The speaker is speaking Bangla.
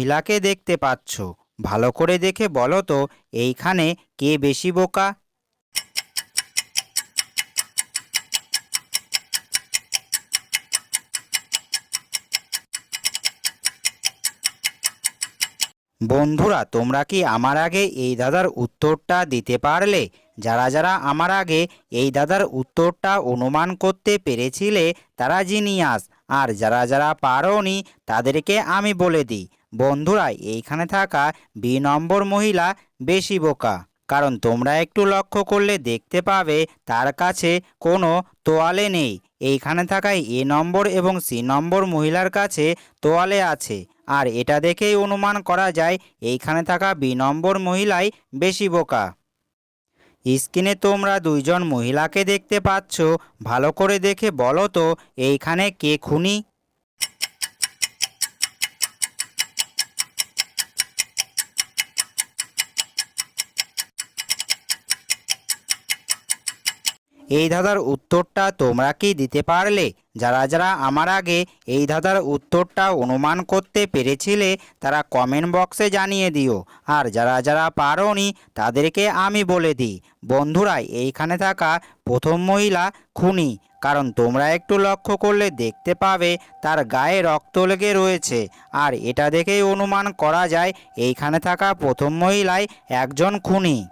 মহিলাকে দেখতে পাচ্ছ। ভালো করে দেখে বলো তো, এইখানে কে বেশি বোকা? বন্ধুরা, তোমরা কি আমার আগে এই দাদার উত্তরটা দিতে পারলে? যারা যারা আমার আগে এই দাদার উত্তরটা অনুমান করতে পেরেছিলে, তারা জিনিয়াস। আর যারা যারা পারোনি, তাদেরকে আমি বলে দিই। বন্ধুরা, এইখানে থাকা বি নম্বর মহিলা বেশি বোকা। কারণ তোমরা একটু লক্ষ্য করলে দেখতে পাবে তার কাছে কোনো তোয়ালে নেই। এইখানে থাকা এ নম্বর এবং সি নম্বর মহিলার কাছে তোয়ালে আছে। আর এটা দেখেই অনুমান করা যায়, এইখানে থাকা বি নম্বর মহিলাই বেশি বোকা। স্ক্রিনে তোমরা দুইজন মহিলাকে দেখতে পাচ্ছ। ভালো করে দেখে বলো তো, এইখানে কে খুনি? এই ধাঁধার উত্তরটা তোমরা কি দিতে পারলে। যারা যারা আমার আগে এই ধাঁধার উত্তরটা অনুমান করতে পেরেছিলে, তারা কমেন্ট বক্সে জানিয়ে দিও। আর যারা যারা পারোনি, তাদেরকে আমি বলে দিই। বন্ধুরা, এইখানে থাকা প্রথম মহিলা খুনি। কারণ তোমরা একটু লক্ষ্য করলে দেখতে পাবে, তার গায়ে রক্ত লেগে রয়েছে। আর এটা দেখেই অনুমান করা যায়, এইখানে থাকা প্রথম মহিলাই একজন খুনি।